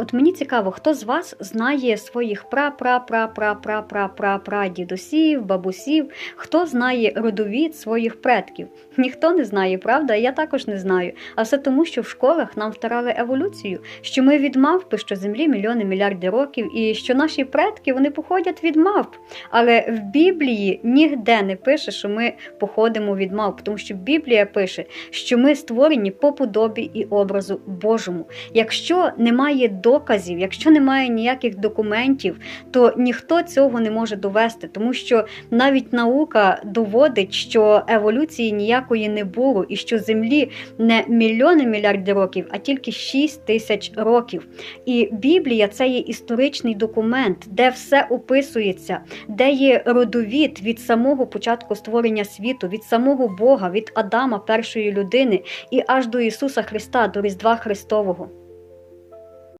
От мені цікаво, хто з вас знає своїх пра-пра-пра-пра-пра-пра-пра-дідусів, бабусів, хто знає родовід своїх предків? Ніхто не знає, правда? Я також не знаю. А все тому, що в школах нам втирали еволюцію, що ми від мавпи, що землі мільйони мільярди років, і що наші предки вони походять від мавп. Але в Біблії ніде не пише, що ми походимо від мавп, тому що Біблія пише, що ми створені по подобі і образу Божому. Якщо немає доказів, якщо немає ніяких документів, то ніхто цього не може довести, тому що навіть наука доводить, що еволюції ніякої не було, і що землі не мільйони мільярди років, а тільки 6 тисяч років. І Біблія це є історичний документ, де все описується, де є родовід від самого початку створення світу, від самого Бога, від Адама, першої людини, і аж до Ісуса Христа, до Різдва Христового.